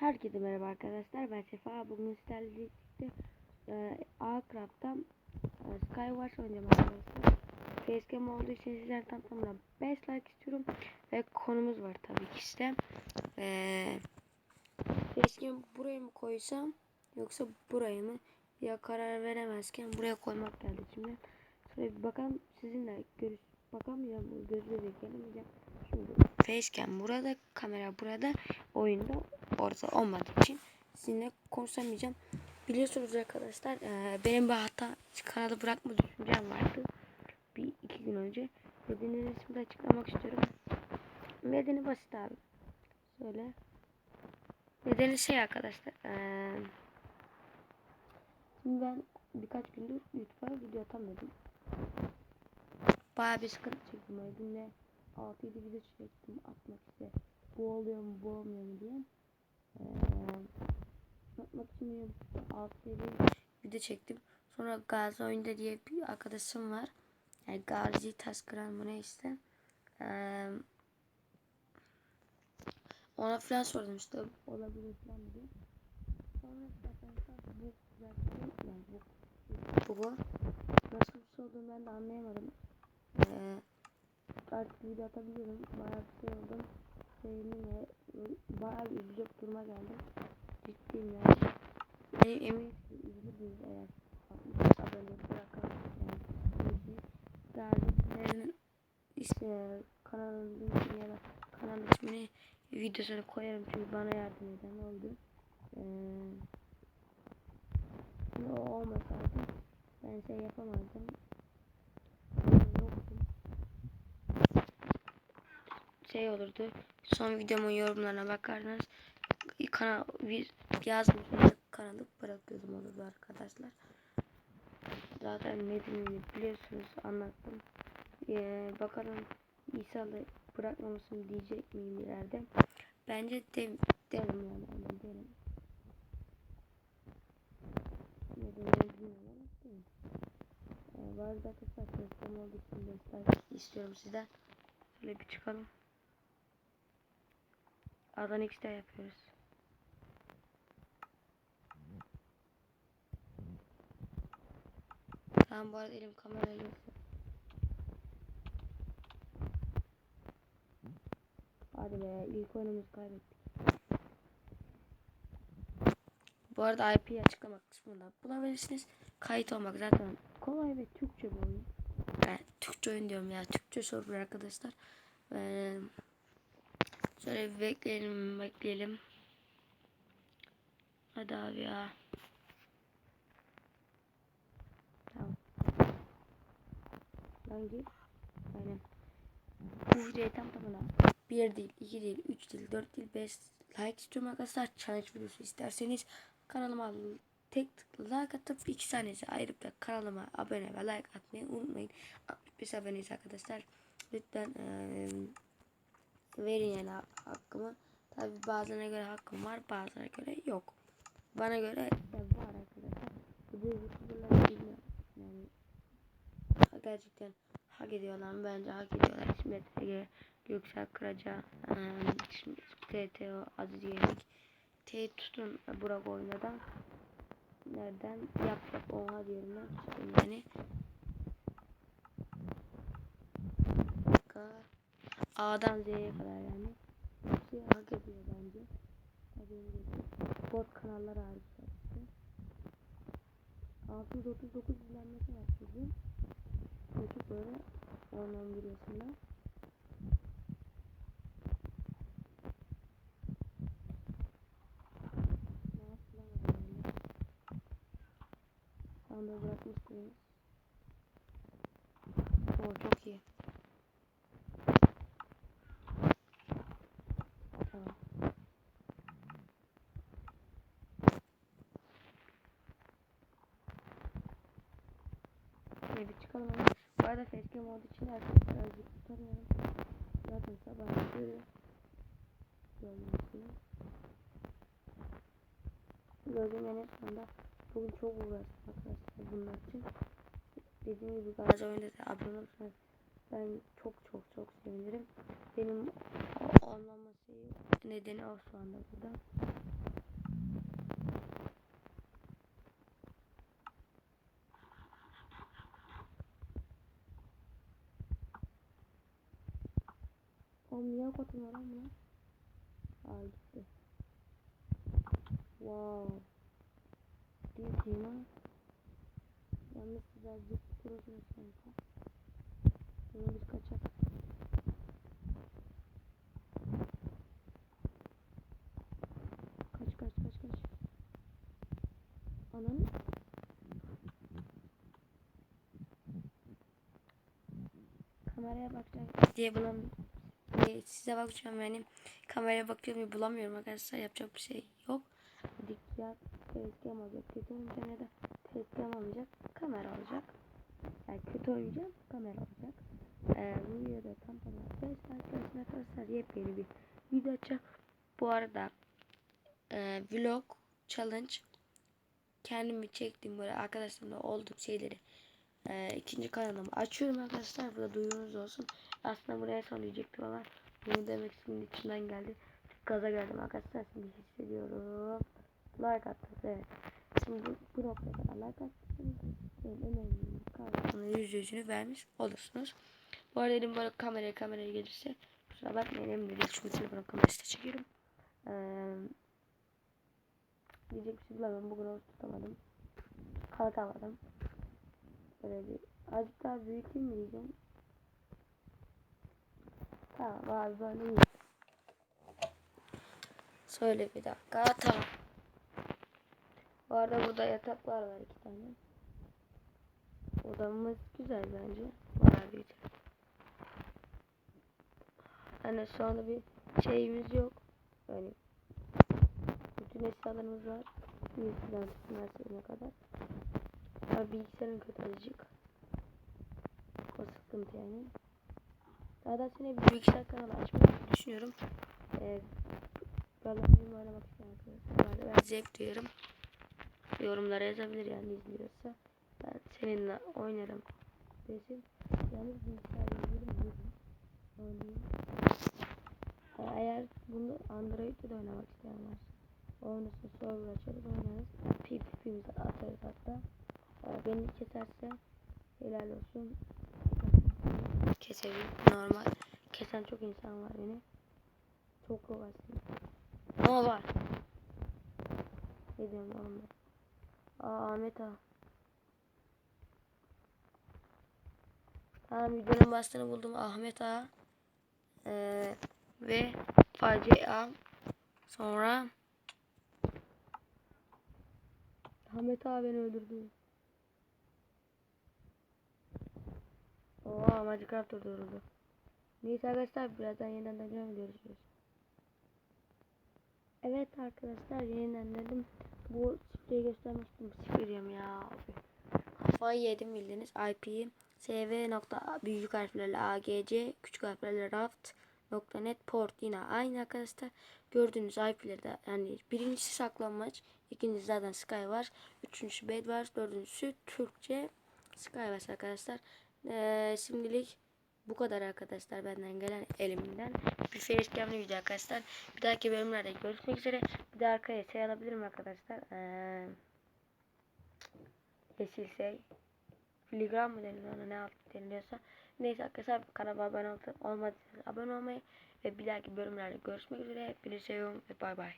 Herkese merhaba arkadaşlar. Ben Sefa. Bugün sizlerle birlikte e, Akrap'tan e, Skywars oynayacağım arkadaşlar. Facecam olduğu için sizlerden tam tamına 5 like istiyorum. Ve konumuz var tabii ki işte. E, Facecam buraya mı koysam yoksa buraya mı? Ya karar veremezken buraya koymak geldi şimdi. Şöyle bir bakalım sizinle görüş bakamayacağım. Gözle de gelemeyeceğim. Şimdi Facecam burada, kamera burada, oyunda orada olmadığı için sizinle konuşamayacağım. Biliyorsunuz arkadaşlar e, benim bir hata kanalı bırakma düşüncem vardı. Bir iki gün önce. Nedenini şimdi açıklamak istiyorum. Nedeni basit abi. Şöyle. Nedeni şey arkadaşlar. E, şimdi ben birkaç gündür YouTube'a video atamıyordum. Bayağı bir sıkıntı çektim. Yüzden 6-7 video çektim atmak işte bu oluyor mu bu olmuyor mu diye. Ee, atmak için 6-7 video çektim. Sonra Gazi oyunda diye bir arkadaşım var. Yani Gazi Taskıran mı neyse. Ee, ona falan sordum işte olabilir falan diye. Sonra zaten bu zaten yani bu bu bu nasıl bir şey olduğunu ben de anlayamadım. Ee, artık video atabiliyorum. Bayağı bir şey oldum. Sevindim bayağı bir üzülecek duruma geldim. Ciddiyim yani. Benim eminim ki üzülürsünüz eğer 60 abone yani. Gazilerin işte kanalın linkini ya da kanal ismini videosuna koyarım çünkü bana yardım eden oldu. Ee, o olmasaydı ben şey yapamazdım. Yoktum şey olurdu. Son videomun yorumlarına bakarsanız kanal yazmış kanalı bırakıyordum olurdu arkadaşlar. Zaten nedenini biliyorsunuz anlattım. Ee, bakalım İsa'lı bırakmamasını diyecek miyim ileride. Bence de, derim yani aynen derim. Nedenini bilmiyorum ama. Ee, bazı arkadaşlar teslim olduğu için destek istiyorum sizden. Şöyle bir çıkalım. A'dan X'de yapıyoruz. Tamam bu arada elim kamerayla yoksa. Hadi be ilk oyunumuzu kaybettik. Bu arada IP açıklama kısmında bulabilirsiniz. Kayıt olmak zaten kolay ve Türkçe bir oyun. Yani Türkçe oyun diyorum ya. Türkçe server arkadaşlar. Ee, şöyle bir bekleyelim bekleyelim. Hadi abi ya. Tamam. Lan git. Aynen. Bu videoyu tam tamına 1 değil, 2 değil, 3 değil, 4 değil, 5 like istiyorum arkadaşlar. Challenge videosu isterseniz kanalıma tek tıkla like atıp 2 saniyesi ayırıp da kanalıma abone ve like atmayı unutmayın. 65 aboneyiz arkadaşlar. Lütfen ee, verin yani hakkımı. Tabi bazılarına göre hakkım var bazılarına göre yok. Bana göre de var arkadaşlar. Bu youtuberları bilmiyorum. Yani gerçekten hak ediyorlar mı? Bence hak ediyorlar. İsmet Ege, Göksel Kıraca, TTO, Aziz Yenik. T tutun Burak oynadan. Nereden? Yap yap oha diyorum ben. Yani. A'dan Z'ye kadar yani. Hepsi hak ediyor bence. Bot kanallar hariç işte. 639 izlenmesi var çocuğun. Çocuk böyle 10-11 yaşında. Tam da bırakmışsınız. Oo çok iyi. Tamam. Ama. Bu arada facecam olduğu için artık birazcık tutamıyorum. Zaten sabah görüyor. Görmüyorsunuz. Gördüğüm en sonunda bugün çok uğraştım arkadaşlar bunlar için. Dediğim gibi Gazi oyunda da abone olursanız ben çok çok çok sevinirim. Benim olmaması nedeni o şu anda burada. Amına koyayım lan bunu. Aa gitti. Wow. Değil ha. Yalnız birazcık prosunuz kanka. Bunu biz kaçak. Kaç kaç kaç kaç. Ananı. Kameraya bakacağım diye bulam diye size bakacağım yani kameraya bakıyorum ve bulamıyorum arkadaşlar yapacak bir şey yok. Ya facecam olacak kötü oynayacağım ya da facecam olmayacak kamera olacak. Yani kötü oynayacağım kamera olacak. Ee, bu videoda tam tamam arkadaşlar arkadaşlar arkadaşlar yepyeni bir video açacağım. Bu arada e, vlog challenge kendimi çektiğim böyle arkadaşlarımla olduğum şeyleri e, ikinci kanalımı açıyorum arkadaşlar. Burada duyurunuz olsun. Aslında buraya son diyecektim ama bunu demek şimdi içimden geldi. Gaza geldim arkadaşlar. Şimdi hissediyorum. Like attınız evet. Şimdi bu, bu noktaya kadar like attınız. Benim önemli kahvaltının yüz yüzünü vermiş olursunuz. Bu arada dedim böyle kameraya kameraya gelirse kusura bakmayın elimde değil çünkü telefon kamerasıyla çekiyorum. Ee, diyecek bir şey bulamıyorum. Bugün oruç tutamadım. Kalkamadım. Böyle bir azıcık daha büyüteyim mi diyeceğim. Tamam abi böyle iyi. Söyle bir dakika. Tamam. Bu arada burada yataklar var iki tane. Odamız güzel bence. Bayağı büyük. Hani şu anda bir şeyimiz yok. Yani bütün eşyalarımız var. Bilgisayardan tutun her kadar. Bilgisayarın kötü azıcık. O sıkıntı yani. Daha da sene bir bilgisayar kanalı açmayı düşünüyorum. Ee, Galerimi oynamak isteyen arkadaşlar. Ben zevk duyuyorum. Yorumlara yazabilir yani izliyorsa. Ben seninle oynarım desin. Yalnız bilgisayarda izlerim. Oynayayım. Ee, Eğer bunu Android'de de oynamak isteyen varsa oynasın server açarız oynarız. PvP'mizi atarız hatta. Beni keserse helal olsun. Kesebilir normal. Kesen çok insan var beni. Çok kovarsın. Ama var. Ne diyorum oğlum ben. Aa Ahmet ağa. Tamam videonun başlığını buldum Ahmet ağa. Ee, ve facia sonra Ahmet ağa beni öldürdü. Oha Minecraft durduruldu. Neyse arkadaşlar birazdan yeniden döneceğim görüşürüz. Evet arkadaşlar yeniden dedim. Bu şifreyi göstermiştim. Şifreyim ya. Kafayı yedim bildiniz. IP sv nokta büyük harflerle agc küçük harflerle raft nokta net port yine aynı arkadaşlar. Gördüğünüz IP'leri de yani birincisi saklanmaç. ikincisi zaten Sky var. Üçüncüsü bed var. Dördüncüsü Türkçe Sky var arkadaşlar. Ee, şimdilik bu kadar arkadaşlar benden gelen elimden. Bir facecam'lı video arkadaşlar. Bir dahaki bölümlerde görüşmek üzere. Bir de arkaya şey alabilirim arkadaşlar. Ee, yeşil şey. Filigram mı deniliyor ona ne alt deniliyorsa. Neyse arkadaşlar kanalıma abone ol olmadıysanız abone olmayı ve bir dahaki bölümlerde görüşmek üzere. Hepinizi seviyorum ve bay bay.